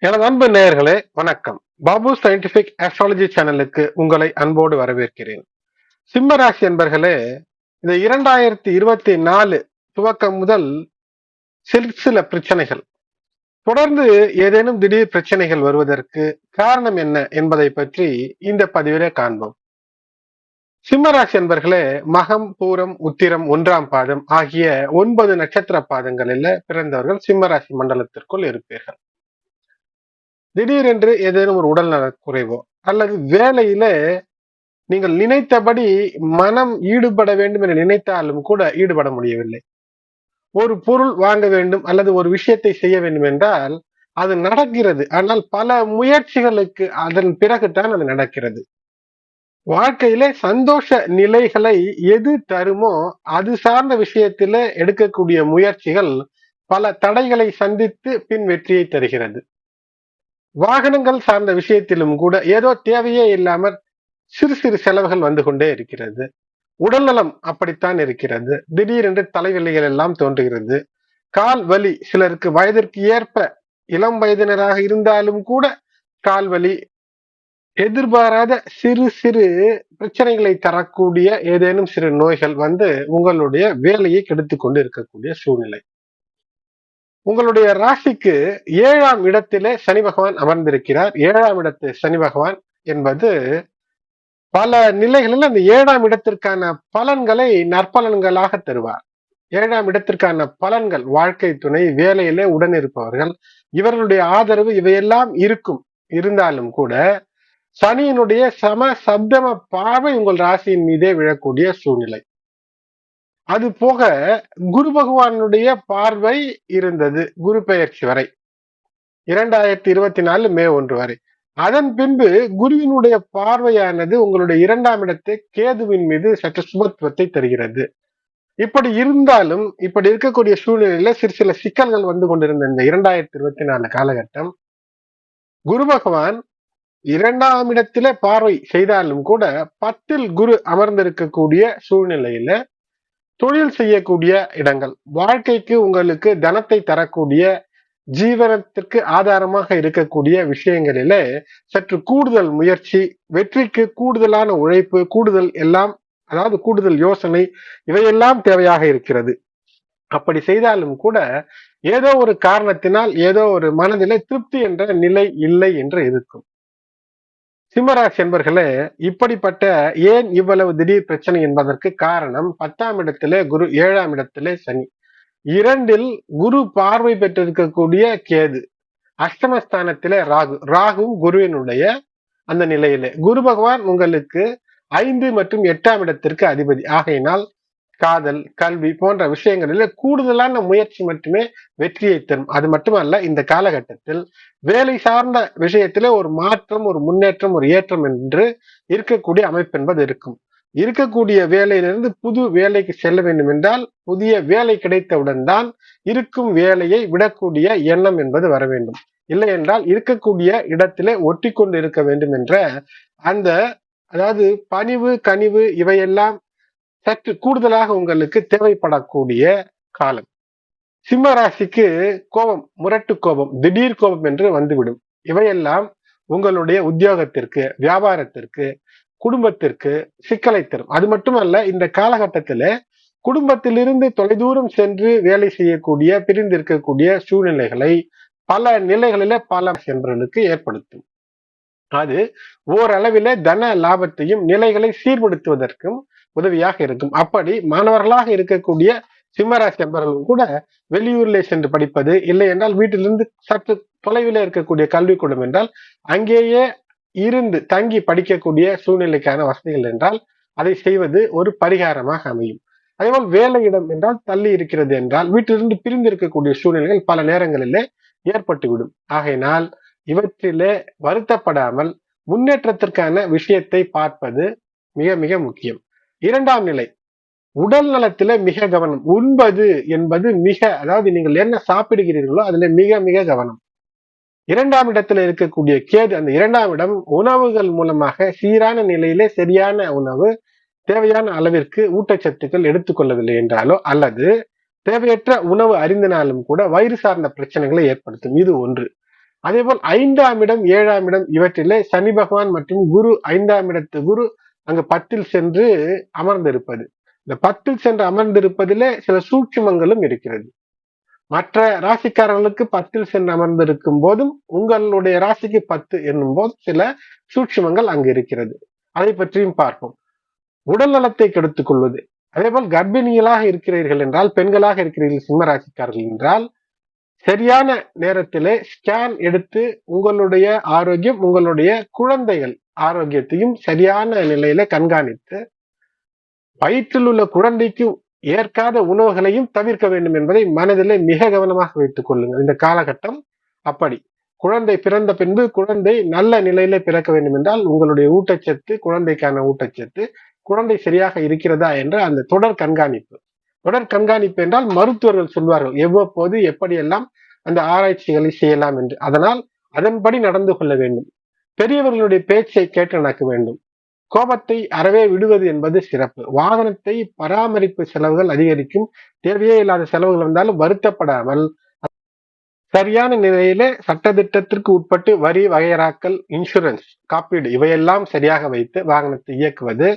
எனது அன்பு நேயர்களே வணக்கம். பாபு சயின்டிபிக் ஆஸ்ட்ராலஜி சேனலுக்கு உங்களை அன்போடு வரவேற்கிறேன். சிம்ம ராசி என்பர்களே இந்த இரண்டாயிரத்தி இருபத்தி நாலு துவக்கம் முதல் சில சில பிரச்சனைகள். தொடர்ந்து ஏதேனும் திடீர் பிரச்சனைகள் வருவதற்கு காரணம் என்ன என்பதை பற்றி இந்த பதிவிலே காண்போம். சிம்மராசி என்பர்களே மகம் பூரம் உத்திரம் ஒன்றாம் பாதம் ஆகிய ஒன்பது நட்சத்திர பாதங்களில் பிறந்தவர்கள் சிம்மராசி மண்டலத்திற்குள் இருப்பீர்கள். திடீரென்று ஏதேனும் ஒரு உடல் குறைவோ அல்லது வேலையில நீங்கள் நினைத்தபடி மனம் ஈடுபட வேண்டும் என நினைத்தாலும் கூட ஈடுபட முடியவில்லை. ஒரு பொருள் வாங்க வேண்டும் அல்லது ஒரு விஷயத்தை செய்ய வேண்டும் என்றால் அது நடக்கிறது. ஆனால் பல முயற்சிகளுக்கு அதன் பிறகுதான் அது நடக்கிறது. வாழ்க்கையில சந்தோஷ நிலைகளை எது தருமோ அது சார்ந்த விஷயத்தில எடுக்கக்கூடிய முயற்சிகள் பல தடைகளை சந்தித்து பின் வெற்றியை தருகிறது. வாகனங்கள் சார்ந்த விஷயத்திலும் கூட ஏதோ தேவையே இல்லாமல் சிறு சிறு செலவுகள் வந்து கொண்டே இருக்கிறது. உடல்நலம் அப்படித்தான் இருக்கிறது. திடீரென்று தலைவலிகள் எல்லாம் தோன்றுகிறது. கால் வலி சிலருக்கு வயதிற்கு ஏற்ப இளம் வயதினராக இருந்தாலும் கூட கால் வலி எதிர்பாராத சிறு சிறு பிரச்சனைகளை தரக்கூடிய ஏதேனும் சிறு நோய்கள் வந்து உங்களுடைய வேலையை கெடுத்து கொண்டு இருக்கக்கூடிய சூழ்நிலை. உங்களுடைய ராசிக்கு ஏழாம் இடத்திலே சனி பகவான் அமர்ந்திருக்கிறார். ஏழாம் இடத்து சனி பகவான் என்பது பல நிலைகளில் அந்த ஏழாம் இடத்திற்கான பலன்களை நற்பலன்களாக தருவார். ஏழாம் இடத்திற்கான பலன்கள் வாழ்க்கை துணை வேலையிலே உடன் இருப்பவர்கள் இவர்களுடைய ஆதரவு இவையெல்லாம் இருக்கும். இருந்தாலும் கூட சனியினுடைய சம சப்தம பார்வை உங்கள் ராசியின் மீதே விழக்கூடிய சூழ்நிலை. அது போக குரு பகவானுடைய பார்வை இருந்தது குரு பெயர்ச்சி வரை. இரண்டாயிரத்தி இருபத்தி நாலு மே ஒன்று வரை. அதன் பின்பு குருவினுடைய பார்வையானது உங்களுடைய இரண்டாம் இடத்தை கேதுவின் மீது சற்று சுபத்துவத்தை தருகிறது. இப்படி இருந்தாலும் இப்படி இருக்கக்கூடிய சூழ்நிலையில சிறு சில சிக்கல்கள் வந்து கொண்டிருந்த இந்த இரண்டாயிரத்தி இருபத்தி நாலு காலகட்டம் குரு பகவான் இரண்டாம் இடத்திலே பார்வை செய்தாலும் கூட பத்தில் குரு அமர்ந்திருக்கக்கூடிய சூழ்நிலையில தொழில் செய்யக்கூடிய இடங்கள். வாழ்க்கைக்கு உங்களுக்கு தனத்தை தரக்கூடிய ஜீவனத்திற்கு ஆதாரமாக இருக்கக்கூடிய விஷயங்களில சற்று கூடுதல் முயற்சி வெற்றிக்கு கூடுதலான உழைப்பு கூடுதல் எல்லாம் அதாவது கூடுதல் யோசனை இவையெல்லாம் தேவையாக இருக்கிறது. அப்படி செய்தாலும் கூட ஏதோ ஒரு காரணத்தினால் ஏதோ ஒரு மனதிலே திருப்தி என்ற நிலை இல்லை என்று இருக்கும். சிம்மராசி என்பர்களே இப்படிப்பட்ட ஏன் இவ்வளவு திடீர் பிரச்சனை என்பதற்கு காரணம் பத்தாம் இடத்திலே குரு ஏழாம் இடத்திலே சனி. இரண்டில் குரு பார்வை பெற்றிருக்கக்கூடிய கேது. அஷ்டமஸ்தானத்திலே ராகு. ராகும் குருவினுடைய அந்த நிலையிலே. குரு பகவான் உங்களுக்கு ஐந்து மற்றும் எட்டாம் இடத்திற்கு அதிபதி. ஆகையினால் காதல் கல்வி போன்ற விஷயங்களில் கூடுதலான முயற்சி மட்டுமே வெற்றியை தரும். அது மட்டுமல்ல இந்த காலகட்டத்தில் வேலை சார்ந்த விஷயத்திலே ஒரு மாற்றம் ஒரு முன்னேற்றம் ஒரு ஏற்றம் என்று இருக்கக்கூடிய அமைப்பு என்பது இருக்கும். இருக்கக்கூடிய வேலையிலிருந்து புது வேலைக்கு செல்ல வேண்டும் என்றால் புதிய வேலை கிடைத்தவுடன் தான் இருக்கும் வேலையை விடக்கூடிய எண்ணம் என்பது வர வேண்டும். இல்லை என்றால் இருக்கக்கூடிய இடத்திலே ஒட்டி கொண்டு இருக்க வேண்டும் என்ற அந்த அதாவது பணிவு கனிவு இவையெல்லாம் சற்று கூடுதலாக உங்களுக்கு தேவைப்படக்கூடிய காலம். சிம்ம ராசிக்கு கோபம் முரட்டு கோபம் திடீர் கோபம் என்று வந்துவிடும். இவையெல்லாம் உங்களுடைய உத்தியோகத்திற்கு வியாபாரத்திற்கு குடும்பத்திற்கு சிக்கலை தரும். அது மட்டுமல்ல இந்த காலகட்டத்துல குடும்பத்திலிருந்து தொலைதூரம் சென்று வேலை செய்யக்கூடிய பிரிந்திருக்கக்கூடிய சூழ்நிலைகளை பல நிலைகளில பல சென்றலுக்கு ஏற்படுத்தும். அது ஓரளவில தன லாபத்தையும் நிலைகளை சீர்படுத்துவதற்கும் உதவியாக இருக்கும். அப்படி மாணவர்களாக இருக்கக்கூடிய சிம்மராசி நண்பர்களும் கூட வெளியூரிலே சென்று படிப்பது இல்லை என்றால் வீட்டிலிருந்து சற்று தொலைவில் இருக்கக்கூடிய கல்விக்கூடம் என்றால் அங்கேயே இருந்து தங்கி படிக்கக்கூடிய சூழ்நிலைக்கான வசதிகள் என்றால் அதை செய்வது ஒரு பரிகாரமாக அமையும். அதேபோல் வேலையிடம் என்றால் தள்ளி இருக்கிறது என்றால் வீட்டிலிருந்து பிரிந்து இருக்கக்கூடிய சூழ்நிலைகள் பல நேரங்களிலே ஏற்பட்டுவிடும். ஆகையினால் இவற்றிலே வருத்தப்படாமல் முன்னேற்றத்திற்கான விஷயத்தை பார்ப்பது மிக மிக முக்கியம். இரண்டாம் நிலை. உடல் நலத்துல மிக கவனம். உண்பது என்பது மிக அதாவது நீங்கள் என்ன சாப்பிடுகிறீர்களோ அதுல மிக மிக கவனம். இரண்டாம் இடத்துல இருக்கக்கூடிய கேது அந்த இரண்டாம் இடம் உணவுகள் மூலமாக சீரான நிலையிலே சரியான உணவு தேவையான அளவிற்கு ஊட்டச்சத்துக்கள் எடுத்துக்கொள்ளவில்லை என்றாலோ அல்லது தேவையற்ற உணவு அறிந்தினாலும் கூட வயிறு சார்ந்த பிரச்சனைகளை ஏற்படுத்தும். இது ஒன்று. அதே போல் ஐந்தாம் இடம் ஏழாம் இடம் இவற்றிலே சனி பகவான் மற்றும் குரு ஐந்தாம் இடத்து குரு அங்கு பத்தில் சென்று அமர்ந்திருப்பது. இந்த பத்தில் சென்று அமர்ந்திருப்பதிலே சில சூட்சுமங்களும் இருக்கிறது. மற்ற ராசிக்காரர்களுக்கு பத்தில் சென்று அமர்ந்திருக்கும் போதும் உங்களுடைய ராசிக்கு பத்து என்னும் போது சில சூட்சுமங்கள் அங்கு இருக்கிறது. அதை பற்றியும் பார்ப்போம். உடல் நலத்தை கெடுத்துக் கொள்வது. அதே போல் கர்ப்பிணிகளாக இருக்கிறீர்கள் என்றால் பெண்களாக இருக்கிறீர்கள் சிம்ம ராசிக்காரர்கள் என்றால் சரியான நேரத்திலே ஸ்கேன் எடுத்து உங்களுடைய ஆரோக்கியம் உங்களுடைய குழந்தைகள் ஆரோக்கியத்தையும் சரியான நிலையில கண்காணித்து வயிற்றில் உள்ள குழந்தைக்கு ஏற்காத உணவுகளையும் தவிர்க்க வேண்டும் என்பதை மனதிலே மிக கவனமாக வைத்துக் கொள்ளுங்கள். இந்த காலகட்டம் அப்படி. குழந்தை பிறந்த பின்பு குழந்தை நல்ல நிலையில பிறக்க வேண்டும் என்றால் உங்களுடைய ஊட்டச்சத்து குழந்தைக்கான ஊட்டச்சத்து குழந்தை சரியாக இருக்கிறதா என்ற அந்த தொடர் கண்காணிப்பு. தொடர் கண்காணிப்பு என்றால் மருத்துவர்கள் சொல்வார்கள். எவ்வப்போது எப்படியெல்லாம் அந்த ஆராய்ச்சிகளை செய்யலாம் என்று. அதனால் அதன்படி நடந்து கொள்ள வேண்டும். பெரியவர்களுடைய பேச்சை கேட்டு நடக்க வேண்டும். கோபத்தை அறவே விடுவது என்பது சிறப்பு. வாகனத்தை பராமரிப்பு செலவுகள் அதிகரிக்கும். தேவையே இல்லாத செலவுகள் வந்தாலும் வருத்தப்படாமல் சரியான நிலையில சட்டத்திட்டத்திற்கு உட்பட்டு வரி வகையராக்கல் இன்சூரன்ஸ் காப்பீடு இவையெல்லாம் சரியாக வைத்து வாகனத்தை இயக்குவது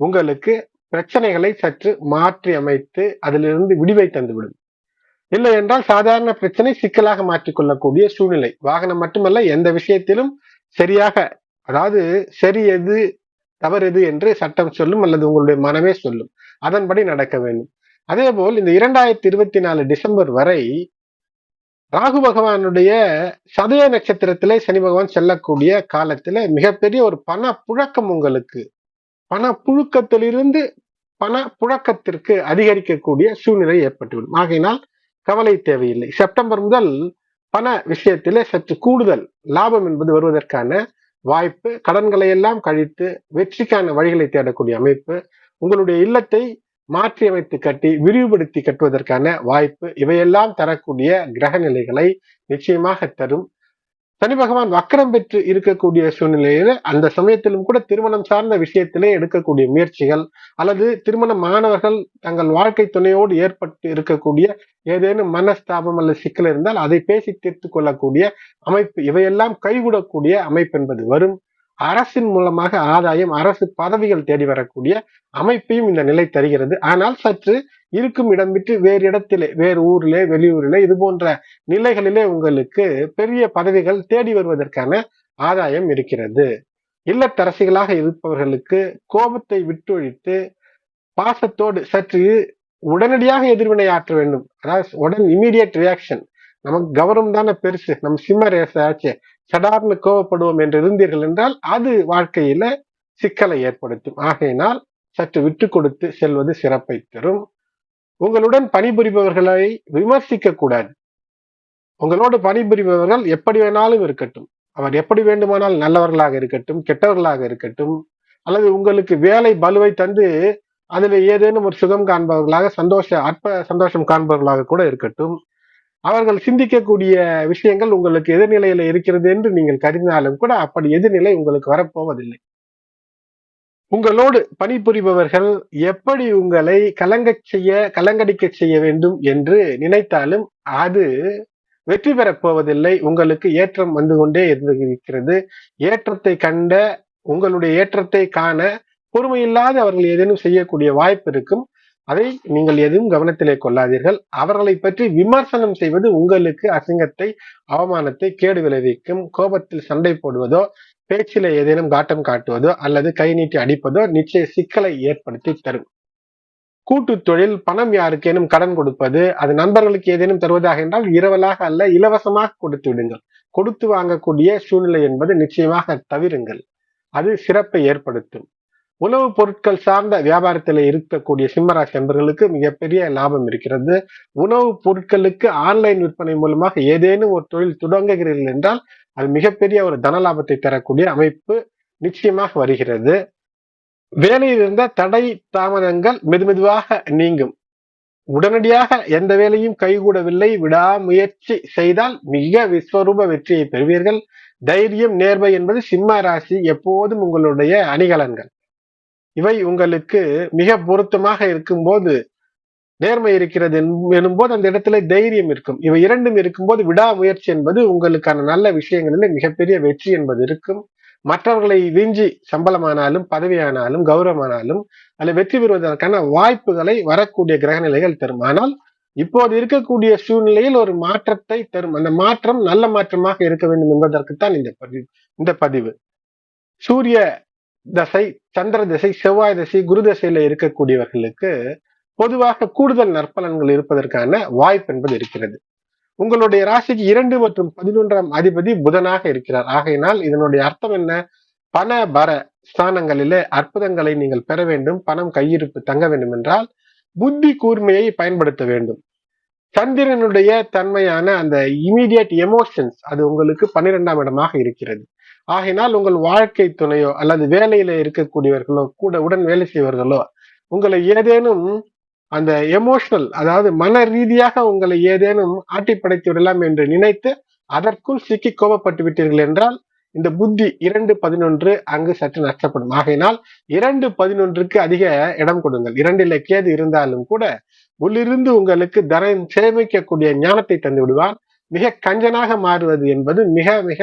உங்களுக்கு பிரச்சனைகளை சற்று மாற்றி அமைத்து அதிலிருந்து விடிவை தந்துவிடும். இல்லை என்றால் சாதாரண பிரச்சனை சிக்கலாக மாற்றிக்கொள்ளக்கூடிய சூழ்நிலை. வாகனம் மட்டுமல்ல எந்த விஷயத்திலும் சரியாக அதாவது சரி எது தவறு எது என்று சட்டம் சொல்லும் அல்லது உங்களுடைய மனமே சொல்லும். அதன்படி நடக்க வேண்டும். அதே போல் இந்த இரண்டாயிரத்தி இருபத்தி நாலு டிசம்பர் வரை ராகு பகவானுடைய சதய நட்சத்திரத்திலே சனி பகவான் செல்லக்கூடிய காலத்துல மிகப்பெரிய ஒரு பண புழக்கம் உங்களுக்கு பண புழுக்கத்திலிருந்து பண புழக்கத்திற்கு அதிகரிக்கக்கூடிய சூழ்நிலை ஏற்பட்டுவிடும். ஆகையினால் கவலை தேவையில்லை. செப்டம்பர் முதல் பண விஷயத்திலே சற்று கூடுதல் லாபம் என்பது வருவதற்கான வாய்ப்பு கடன்களை எல்லாம் கழித்து வெற்றிக்கான வழிகளை தேடக்கூடிய அமைப்பு உங்களுடைய இல்லத்தை மாற்றி அமைத்து கட்டி விரிவுபடுத்தி கட்டுவதற்கான வாய்ப்பு இவையெல்லாம் தரக்கூடிய கிரக நிலைகளை நிச்சயமாக தரும். சனி பகவான் வக்கரம் பெற்று இருக்கக்கூடிய சூழ்நிலையில அந்த சமயத்திலும் கூட திருமணம் சார்ந்த விஷயத்திலே எடுக்கக்கூடிய முயற்சிகள் அல்லது திருமண மாணவர்கள் தங்கள் வாழ்க்கை துணையோடு ஏற்பட்டு இருக்கக்கூடிய ஏதேனும் மனஸ்தாபம் அல்லது சிக்கல் இருந்தால் அதை பேசி தீர்த்து கொள்ளக்கூடிய அமைப்பு இவையெல்லாம் கைவிடக்கூடிய அமைப்பு என்பது வரும். அரசின் மூலமாக ஆதாயம் அரசு பதவிகள் தேடி வரக்கூடிய அமைப்பையும் இந்த நிலை தருகிறது. ஆனால் சற்று இருக்கும் இடம் விட்டு வேறு இடத்திலே வேறு ஊரிலே வெளியூரிலே இது போன்ற நிலைகளிலே உங்களுக்கு பெரிய பதவிகள் தேடி வருவதற்கான ஆதாயம் இருக்கிறது. இல்லத்தரசிகளாக இருப்பவர்களுக்கு கோபத்தை விட்டொழித்து பாசத்தோடு சற்று உடனடியாக எதிர்வினை ஆற்ற வேண்டும். அதாவது உடன் இமீடியட் ரியாக்ஷன் நமக்கு கௌரவம் தானே பெருசு. நம்ம சிம்ம ரேசாச்சு சடார்னு கோவப்படுவோம் என்று இருந்தீர்கள் என்றால் அது வாழ்க்கையில சிக்கலை ஏற்படுத்தும். ஆகையினால் சற்று விட்டு கொடுத்து செல்வது சிறப்பை தரும் உங்களுடன் பணிபுரிபவர்களை விமர்சிக்க கூடாது. உங்களோடு பணிபுரிபவர்கள் எப்படி வேணாலும் இருக்கட்டும். அவர் எப்படி வேண்டுமானால் நல்லவர்களாக இருக்கட்டும் கெட்டவர்களாக இருக்கட்டும் அல்லது உங்களுக்கு வேலை பலுவை தந்து அதில் ஏதேனும் ஒரு சுகம் காண்பவர்களாக சந்தோஷ அற்ப சந்தோஷம் காண்பவர்களாக கூட இருக்கட்டும். அவர்கள் சிந்திக்கக்கூடிய விஷயங்கள் உங்களுக்கு எதிர்நிலையில இருக்கிறது என்று நீங்கள் கருதினாலும் கூட அப்படி எதிர்நிலை உங்களுக்கு வரப்போவதில்லை. உங்களோடு பணிபுரிபவர்கள் எப்படி உங்களை கலங்கச் செய்ய கலங்கடிக்க செய்ய வேண்டும் என்று நினைத்தாலும் அது வெற்றி பெறப் போவதில்லை. உங்களுக்கு ஏற்றம் வந்து கொண்டே இருக்கிறது ஏற்றத்தை கண்ட உங்களுடைய ஏற்றத்தை காண பொறுமையில்லாத அவர்கள் ஏதேனும் செய்யக்கூடிய வாய்ப்பு இருக்கும். அதை நீங்கள் எதுவும் கவனத்திலே கொள்ளாதீர்கள். அவர்களை பற்றி விமர்சனம் செய்வது உங்களுக்கு அசிங்கத்தை அவமானத்தை கேடு விளைவிக்கும். கோபத்தில் சண்டை போடுவதோ பேச்சில ஏதேனும் காட்டம் காட்டுவதோ அல்லது கை நீட்டி அடிப்பதோ நிச்சய சிக்கலை ஏற்படுத்தி தரும். கூட்டு தொழில் பணம் யாருக்கேனும் கடன் கொடுப்பது அது நண்பர்களுக்கு ஏதேனும் தருவதாக என்றால் இரவலாக அல்ல இலவசமாக கொடுத்து விடுங்கள். கொடுத்து வாங்கக்கூடிய சூழ்நிலை என்பது நிச்சயமாக தவிருங்கள். அது சிறப்பை ஏற்படுத்தும். உணவுப் பொருட்கள் சார்ந்த வியாபாரத்தில் இருக்கக்கூடிய சிம்மராசி என்பர்களுக்கு மிகப்பெரிய லாபம் இருக்கிறது. உணவுப் பொருட்களுக்கு ஆன்லைன் விற்பனை மூலமாக ஏதேனும் ஒரு தொழில் தொடங்குகிறீர்கள் என்றால் அது மிகப்பெரிய ஒரு தன லாபத்தை தரக்கூடிய அமைப்பு நிச்சயமாக வருகிறது. வேலையில் இருந்த தடை தாமதங்கள் மெதுமெதுவாக நீங்கும். உடனடியாக எந்த வேலையும் கைகூடவில்லை. விடாமுயற்சி செய்தால் மிக விஸ்வரூப வெற்றியை பெறுவீர்கள். தைரியம் நேர்மை என்பது சிம்ம ராசி எப்போதும் உங்களுடைய அணிகலன்கள். இவை உங்களுக்கு மிக பொருத்தமாக இருக்கும்போது நேர்மை இருக்கிறது எனும்போது அந்த இடத்துல தைரியம் இருக்கும். இவை இரண்டும் இருக்கும்போது விடாமுயற்சி என்பது உங்களுக்கான நல்ல விஷயங்களில் மிகப்பெரிய வெற்றி என்பது இருக்கும். மற்றவர்களை விஞ்சி சம்பளமானாலும் பதவியானாலும் கௌரவமானாலும் அதில் வெற்றி பெறுவதற்கான வாய்ப்புகளை வரக்கூடிய கிரகநிலைகள் தரும். ஆனால் இப்போது இருக்கக்கூடிய சூழ்நிலையில் ஒரு மாற்றத்தை தரும். அந்த மாற்றம் நல்ல மாற்றமாக இருக்க வேண்டும் என்பதற்குத்தான் இந்த பதிவு இந்த பதிவு. சூரிய தசை சந்திர திசை செவ்வாய் தசை குரு தசையில இருக்கக்கூடியவர்களுக்கு பொதுவாக கூடுதல் நற்பலன்கள் இருப்பதற்கான வாய்ப்பு என்பது இருக்கிறது. உங்களுடைய ராசிக்கு இரண்டு மற்றும் பதினொன்றாம் அதிபதி புதனாக இருக்கிறார். ஆகையினால் இதனுடைய அர்த்தம் என்ன? பண பர ஸ்தானங்களிலே அற்புதங்களை நீங்கள் பெற வேண்டும். பணம் கையிருப்பு தங்க வேண்டும் என்றால் புத்தி கூர்மையை பயன்படுத்த வேண்டும். சந்திரனுடைய தன்மையான அந்த இமீடியட் எமோஷன்ஸ் அது உங்களுக்கு பன்னிரெண்டாம் இடமாக இருக்கிறது. ஆகினால் உங்கள் வாழ்க்கை துணையோ அல்லது வேலையில இருக்கக்கூடியவர்களோ கூட உடன் வேலை செய்வர்களோ உங்களை ஏதேனும் அந்த எமோஷனல் அதாவது மன ரீதியாக உங்களை ஏதேனும் ஆட்டி படைத்து விடலாம் என்று நினைத்து அதற்குள் சிக்கி கோபப்பட்டு விட்டீர்கள் என்றால் இந்த புத்தி இரண்டு பதினொன்று அங்கு சற்று நஷ்டப்படும். ஆகையினால் இரண்டு பதினொன்றுக்கு அதிக இடம் கொடுங்கள். இரண்டில கேது இருந்தாலும் கூட உள்ளிருந்து உங்களுக்கு தரம் சேமிக்கக்கூடிய ஞானத்தை தந்து விடுவார். மிக கஞ்சனாக மாறுவது என்பது மிக மிக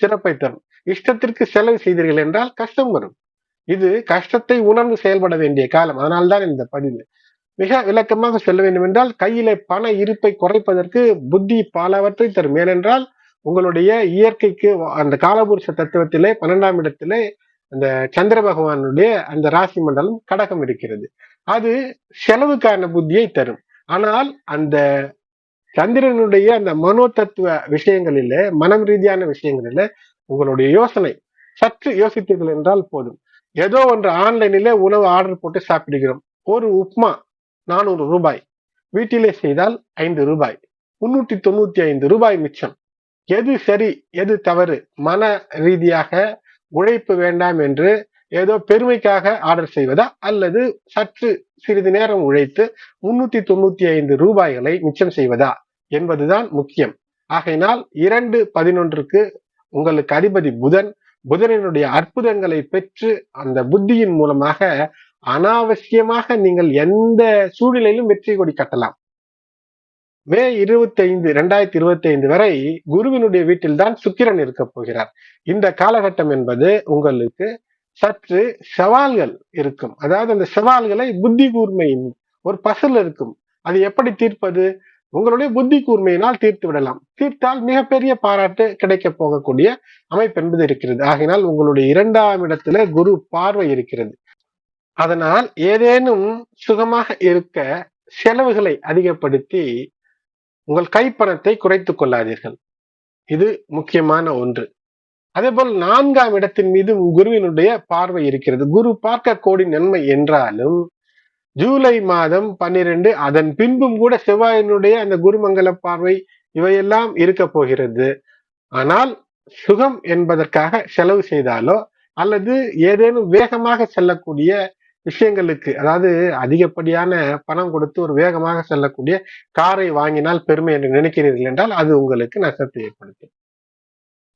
சிறப்பை தரும். இஷ்டத்திற்கு செலவு செய்தீர்கள் என்றால் கஷ்டம் வரும். இது கஷ்டத்தை உணர்ந்து செயல்பட வேண்டிய காலம். அதனால்தான் இந்த பதிவு. மிக விளக்கமாக சொல்ல வேண்டும் என்றால் கையில பண இருப்பை குறைப்பதற்கு புத்தி பலவற்றை தரும். ஏனென்றால் உங்களுடைய இயற்கைக்கு அந்த காலபுருஷ தத்துவத்திலே பன்னெண்டாம் இடத்திலே அந்த சந்திர பகவானுடைய அந்த ராசி மண்டலம் கடகம் இருக்கிறது. அது செலவுக்கான புத்தியை தரும். ஆனால் அந்த சந்திரனுடைய அந்த மனோ தத்துவ விஷயங்களில மனம் ரீதியான விஷயங்களில உங்களுடைய யோசனை. சற்று யோசித்தீர்கள் என்றால் போதும். ஏதோ ஒன்று ஆன்லைனிலே உணவு ஆர்டர் போட்டு சாப்பிடுகிறோம். ஒரு உப்மா நானூறு ரூபாய். வீட்டிலே செய்தால் ஐந்து ரூபாய். முன்னூற்றி தொண்ணூத்தி ஐந்து ரூபாய் மிச்சம். எது சரி எது தவறு? மன ரீதியாக உழைப்பு வேண்டாம் என்று ஏதோ பெருமைக்காக ஆர்டர் செய்வதா? அல்லது சற்று சிறிது நேரம் உழைத்து முன்னூத்தி தொண்ணூத்தி ஐந்து ரூபாய்களை மிச்சம் செய்வதா? என்பதுதான் முக்கியம். ஆகையினால் இரண்டு பதினொன்றுக்கு உங்களுக்கு அதிபதி புதன் புதனினுடைய அற்புதங்களை பெற்று அந்த புத்தியின் மூலமாக அனாவசியமாக நீங்கள் எந்த சூழ்நிலையிலும் வெற்றி கொடி கட்டலாம். மே இருபத்தி ஐந்து இரண்டாயிரத்தி இருபத்தி ஐந்து வரை குருவினுடைய வீட்டில் தான் சுக்கிரன் இருக்க போகிறார். இந்த காலகட்டம் என்பது உங்களுக்கு சற்று சவால்கள் இருக்கும். அதாவது அந்த சவால்களை புத்தி கூர்மையின் ஒரு பசல் இருக்கும். அது எப்படி தீர்ப்பது? உங்களுடைய புத்தி கூர்மையினால் தீர்த்து விடலாம். தீர்த்தால் மிகப்பெரிய பாராட்டு கிடைக்க போகக்கூடிய அமைப்பு என்பது இருக்கிறது. ஆகினால் உங்களுடைய இரண்டாம் இடத்துல குரு பார்வை இருக்கிறது. அதனால் ஏதேனும் சுகமாக இருக்க செலவுகளை அதிகப்படுத்தி உங்கள் கைப்பணத்தை குறைத்துக் கொள்ளாதீர்கள். இது முக்கியமான ஒன்று. அதே போல் நான்காம் இடத்தின் மீது குருவினுடைய பார்வை இருக்கிறது. குரு பார்க்க கோடி நன்மை என்றாலும் ஜூலை மாதம் பன்னிரண்டு அதன் பின்பும் கூட செவ்வாயினுடைய அந்த குருமங்கல பார்வை இவையெல்லாம் இருக்க போகிறது. ஆனால் சுகம் என்பதற்காக செலவு செய்தாலோ அல்லது ஏதேனும் வேகமாக செல்லக்கூடிய விஷயங்களுக்கு அதாவது அதிகப்படியான பணம் கொடுத்து ஒரு வேகமாக செல்லக்கூடிய காரை வாங்கினால் பெருமை என்று நினைக்கிறீர்கள் என்றால் அது உங்களுக்கு நஷ்டத்தை ஏற்படுத்தும்.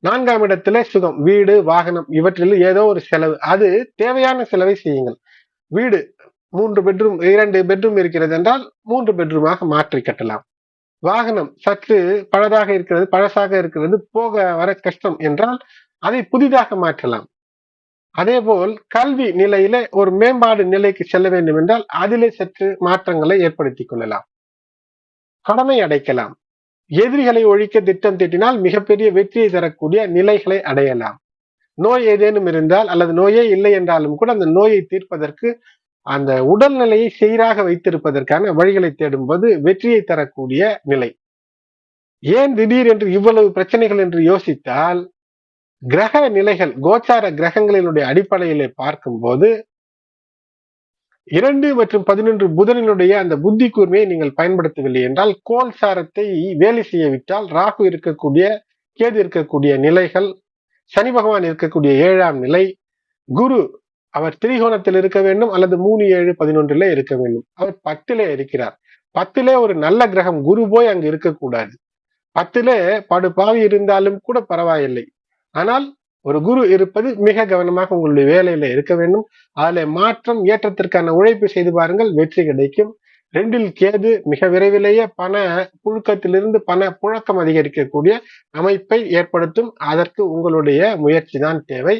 நான்காம் இடத்துல சுகம் வீடு வாகனம் இவற்றில் ஏதோ ஒரு செலவு அது தேவையான செலவை செய்யுங்கள். வீடு மூன்று பெட்ரூம் இரண்டு பெட்ரூம் இருக்கிறது என்றால் மூன்று பெட்ரூமாக மாற்றி கட்டலாம். வாகனம் சற்று பழதாக இருக்கிறது பழசாக இருக்கிறது போக வர கஷ்டம் என்றால் அதை புதிதாக மாற்றலாம். அதே போல் கல்வி நிலையில ஒரு மேம்பாடு நிலைக்கு செல்ல வேண்டும் என்றால் அதிலே சற்று மாற்றங்களை ஏற்படுத்திக் கொள்ளலாம். கடனை அடைக்கலாம். எதிரிகளை ஒழிக்க திட்டம் தீட்டினால் மிகப்பெரிய வெற்றியை தரக்கூடிய நிலைகளை அடையலாம். நோய் ஏதேனும் இருந்தால் அல்லது நோயே இல்லை என்றாலும் கூட அந்த நோயை தீர்ப்பதற்கு அந்த உடல்நிலையை சீராக வைத்திருப்பதற்கான வழிகளை தேடும்போது வெற்றியை தரக்கூடிய நிலை. ஏன் திடீர் என்று இவ்வளவு பிரச்சனைகள் என்று யோசித்தால் கிரக நிலைகள் கோச்சார கிரகங்களினுடைய அடிப்படையிலே பார்க்கும்போது இரண்டு மற்றும் பதினொன்று புதனினுடைய அந்த புத்தி கூர்மையை நீங்கள் பயன்படுத்தவில்லை என்றால் கோல் சாரத்தை வேலை செய்யவிட்டால் ராகு இருக்கக்கூடிய கேது இருக்கக்கூடிய நிலைகள் சனி பகவான் இருக்கக்கூடிய ஏழாம் நிலை குரு அவர் திரிகோணத்தில் இருக்க வேண்டும் அல்லது மூணு ஏழு பதினொன்றிலே இருக்க வேண்டும். அவர் பத்திலே இருக்கிறார். பத்திலே ஒரு நல்ல கிரகம் குரு போய் அங்கு இருக்கக்கூடாது. பத்திலே படுபாவி இருந்தாலும் கூட பரவாயில்லை. ஆனால் ஒரு குரு இருப்பது மிக கவனமாக உங்களுடைய வேலையில இருக்க வேண்டும். அதில் மாற்றம் ஏற்றத்திற்கான உழைப்பு செய்து பாருங்கள் வெற்றி கிடைக்கும். ரெண்டில் கேது மிக விரைவிலேயே பண புழுக்கத்திலிருந்து பண புழக்கம் அதிகரிக்கக்கூடிய அமைப்பை ஏற்படுத்தும். அதற்கு உங்களுடைய முயற்சி தான் தேவை.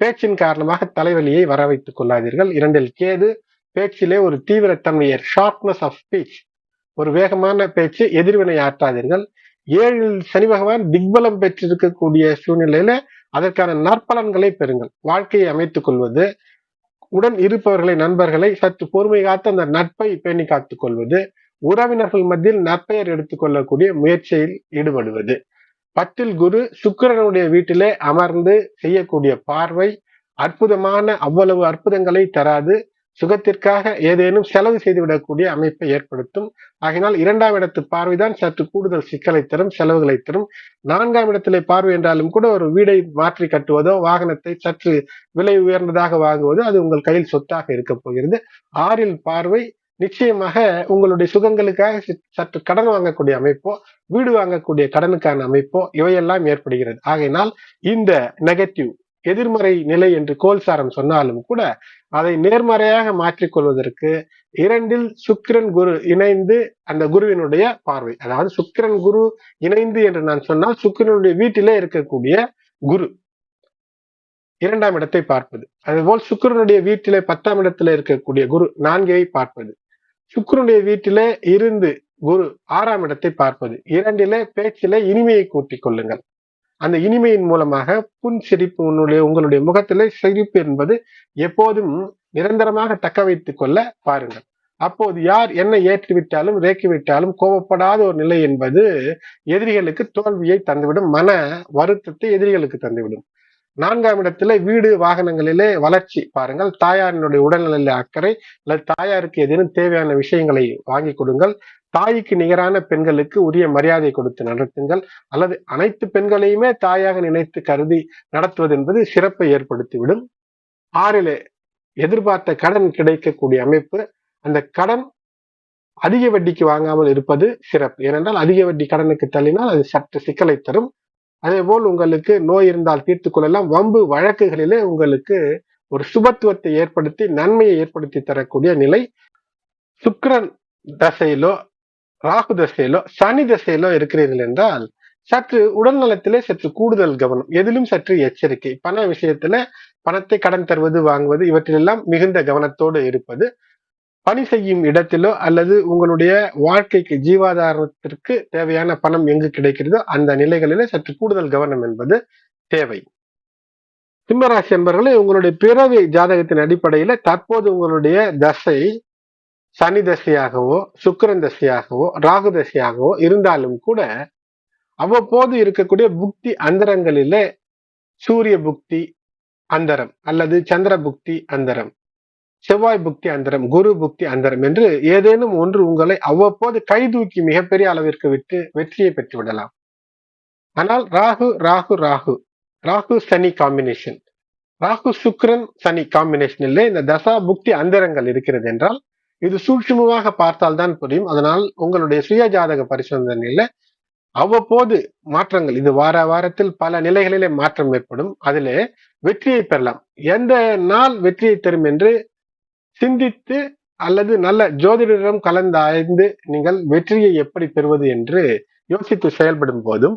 பேச்சின் காரணமாக தலைவலியை வர வைத்துக் கொள்ளாதீர்கள். இரண்டில் கேது பேச்சிலே ஒரு தீவிரத்தன்மையர் ஷார்ப்னஸ் ஆஃப் ஸ்பீச் ஒரு வேகமான பேச்சு எதிர்வினை ஆற்றாதீர்கள். ஏழில் சனி பகவான் திக்பலம் பெற்றிருக்கக்கூடிய சூழ்நிலையில அதற்கான நற்பலன்களை பெறுங்கள். வாழ்க்கையை அமைத்துக் கொள்வது உடன் இருப்பவர்களை நண்பர்களை சற்று பொறுமை காத்து அந்த நட்பை பேணி காத்துக் கொள்வது உறவினர்கள் மத்தியில் நற்பெயர் எடுத்துக்கொள்ளக்கூடிய முயற்சியில் ஈடுபடுவது. பத்தில் குரு சுக்கிரனுடைய வீட்டிலே அமர்ந்து செய்யக்கூடிய பார்வை அற்புதமான அவ்வளவு அற்புதங்களை தராது. சுகத்திற்காக ஏதேனும் செலவு செய்துவிடக்கூடிய அமைப்பை ஏற்படுத்தும். ஆகினால் இரண்டாம் இடத்து பார்வைதான் சற்று கூடுதல் சிக்கலை தரும் செலவுகளை தரும். நான்காம் இடத்திலே பார்வை என்றாலும் கூட ஒரு வீடை மாற்றி கட்டுவதோ வாகனத்தை சற்று விலை உயர்ந்ததாக வாங்குவதோ அது உங்கள் கையில் சொத்தாக இருக்க போகிறது. ஆறில் பார்வை நிச்சயமாக உங்களுடைய சுகங்களுக்காக சற்று கடன் வாங்கக்கூடிய அமைப்போ வீடு வாங்கக்கூடிய கடனுக்கான அமைப்போ இவையெல்லாம் ஏற்படுகிறது. ஆகையினால் இந்த நெகட்டிவ் எதிர்மறை நிலை என்று கோல்சாரம் சொன்னாலும் கூட அதை நேர்மறையாக மாற்றிக்கொள்வதற்கு இரண்டில் சுக்கிரன் குரு இணைந்து அந்த குருவினுடைய பார்வை. அதாவது சுக்கிரன் குரு இணைந்து என்று நான் சொன்னால் சுக்கிரனுடைய வீட்டிலே இருக்கக்கூடிய குரு இரண்டாம் இடத்தை பார்ப்பது. அதுபோல் சுக்கிரனுடைய வீட்டிலே பத்தாம் இடத்துல இருக்கக்கூடிய குரு நான்கை பார்ப்பது. சுக்கரனுடைய வீட்டில இருந்து குரு ஆறாம் இடத்தை பார்ப்பது. இரண்டில பேச்சில இனிமையை கூட்டிக் கொள்ளுங்கள். அந்த இனிமையின் மூலமாக புன் சிரிப்பு உன்னுடைய உங்களுடைய முகத்திலே சிரிப்பு என்பது எப்போதும் நிரந்தரமாக தக்க வைத்துக் கொள்ள பாருங்கள். அப்போது யார் என்ன ஏற்றிவிட்டாலும் ரேக்கிவிட்டாலும் கோபப்படாத ஒரு நிலை என்பது எதிரிகளுக்கு தோல்வியை தந்துவிடும். மன வருத்தத்தை எதிரிகளுக்கு தந்துவிடும். நான்காம் இடத்துல வீடு வாகனங்களிலே வளர்ச்சி. பாருங்கள் தாயாரினுடைய உடல்நிலையில அக்கறை அல்லது தாயாருக்கு ஏதேனும் தேவையான விஷயங்களை வாங்கி கொடுங்கள். தாய்க்கு நிகரான பெண்களுக்கு உரிய மரியாதை கொடுத்து நடத்துங்கள். அல்லது அனைத்து பெண்களையுமே தாயாக நினைத்து கருதி நடத்துவது என்பது சிறப்பை ஏற்படுத்திவிடும். ஆறிலே எதிர்பார்த்த கடன் கிடைக்கக்கூடிய அமைப்பு. அந்த கடன் அதிக வட்டிக்கு வாங்காமல் இருப்பது சிறப்பு. ஏனென்றால் அதிக வட்டி கடனுக்கு தள்ளினால் அது சற்று சிக்கலை தரும். அதே போல் உங்களுக்கு நோய் இருந்தால் தீர்த்து கொள்ளலாம். வம்பு வழக்குகளிலே உங்களுக்கு ஒரு சுபத்துவத்தை ஏற்படுத்தி நன்மையை ஏற்படுத்தி தரக்கூடிய நிலை சுக்கரன் தசையிலோ ராகு தசையிலோ சனி தசையிலோ இருக்கிறீர்கள் என்றால் சற்று உடல் நலத்திலே சற்று கூடுதல் கவனம். எதிலும் சற்று எச்சரிக்கை. பண விஷயத்துல பணத்தை கடன் தருவது வாங்குவது இவற்றிலெல்லாம் மிகுந்த கவனத்தோடு இருப்பது பணி செய்யும் இடத்திலோ அல்லது உங்களுடைய வாழ்க்கைக்கு ஜீவாதாரத்திற்கு தேவையான பணம் எங்கு கிடைக்கிறதோ அந்த நிலைகளிலே சற்று கூடுதல் கவனம் என்பது தேவை. சிம்மராசி என்பர்களே உங்களுடைய பிறவி ஜாதகத்தின் அடிப்படையில தற்போது உங்களுடைய தசை சனி தசையாகவோ சுக்கரன் தசையாகவோ ராகு தசையாகவோ இருந்தாலும் கூட அவ்வப்போது இருக்கக்கூடிய புக்தி அந்தரங்களிலே சூரிய புக்தி அந்தரம் அல்லது சந்திர புக்தி அந்தரம். செவ்வாய் புக்தி அந்தரம் குரு புக்தி அந்தரம் என்று ஏதேனும் ஒன்று உங்களை அவ்வப்போது கைதூக்கி மிகப்பெரிய அளவிற்கு விட்டு வெற்றியை பெற்று விடலாம். ஆனால் ராகு ராகு ராகு ராகு சனி காம்பினேஷன் ராகு சுக்ரன் சனி காம்பினேஷனில் இந்த தசா புக்தி அந்தரங்கள் இருக்கிறது என்றால் இது சூட்சுமமாக பார்த்தால்தான் புரியும். அதனால் உங்களுடைய சுய ஜாதக பரிசோதனையில அவ்வப்போது மாற்றங்கள் இது வார வாரத்தில் பல நிலைகளிலே மாற்றம் ஏற்படும். அதிலே வெற்றியை பெறலாம். எந்த நாள் வெற்றியை தரும் என்று சிந்தித்து அல்லது நல்ல ஜோதிடரிடம் கலந்து ஆய்ந்து நீங்கள் வெற்றியை எப்படி பெறுவது என்று யோசித்து செயல்படும் போதும்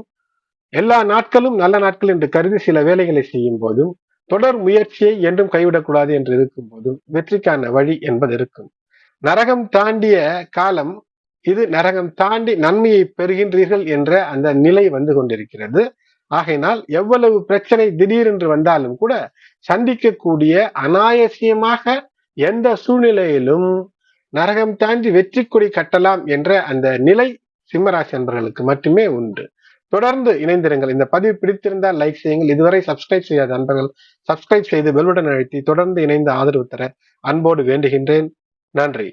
எல்லா நாட்களும் நல்ல நாட்கள் என்று கருதி சில வேலைகளை செய்யும் போதும் தொடர் முயற்சியை என்றும் கைவிடக்கூடாது என்று இருக்கும் போதும் வெற்றிக்கான வழி என்பது இருக்கும். நரகம் தாண்டிய காலம் இது நரகம் தாண்டி நன்மையை பெறுகின்றீர்கள் என்ற அந்த நிலை வந்து கொண்டிருக்கிறது. ஆகையினால் எவ்வளவு பிரச்சனை திடீரென்று வந்தாலும் கூட சந்திக்கக்கூடிய அனாயசியமாக எந்த சூழ்நிலையிலும் நரகம் தாண்டி வெற்றி கொடி கட்டலாம் என்ற அந்த நிலை சிம்மராசி அன்பர்களுக்கு மட்டுமே உண்டு. தொடர்ந்து இணைந்திருங்கள். இந்த பதிவு பிடித்திருந்தால் லைக் செய்யுங்கள். இதுவரை சப்ஸ்கிரைப் செய்யாத அன்பர்கள் சப்ஸ்கிரைப் செய்து பெல்வுடன் அழுத்தி தொடர்ந்து இணைந்து ஆதரவு தர அன்போடு வேண்டுகின்றேன். நன்றி.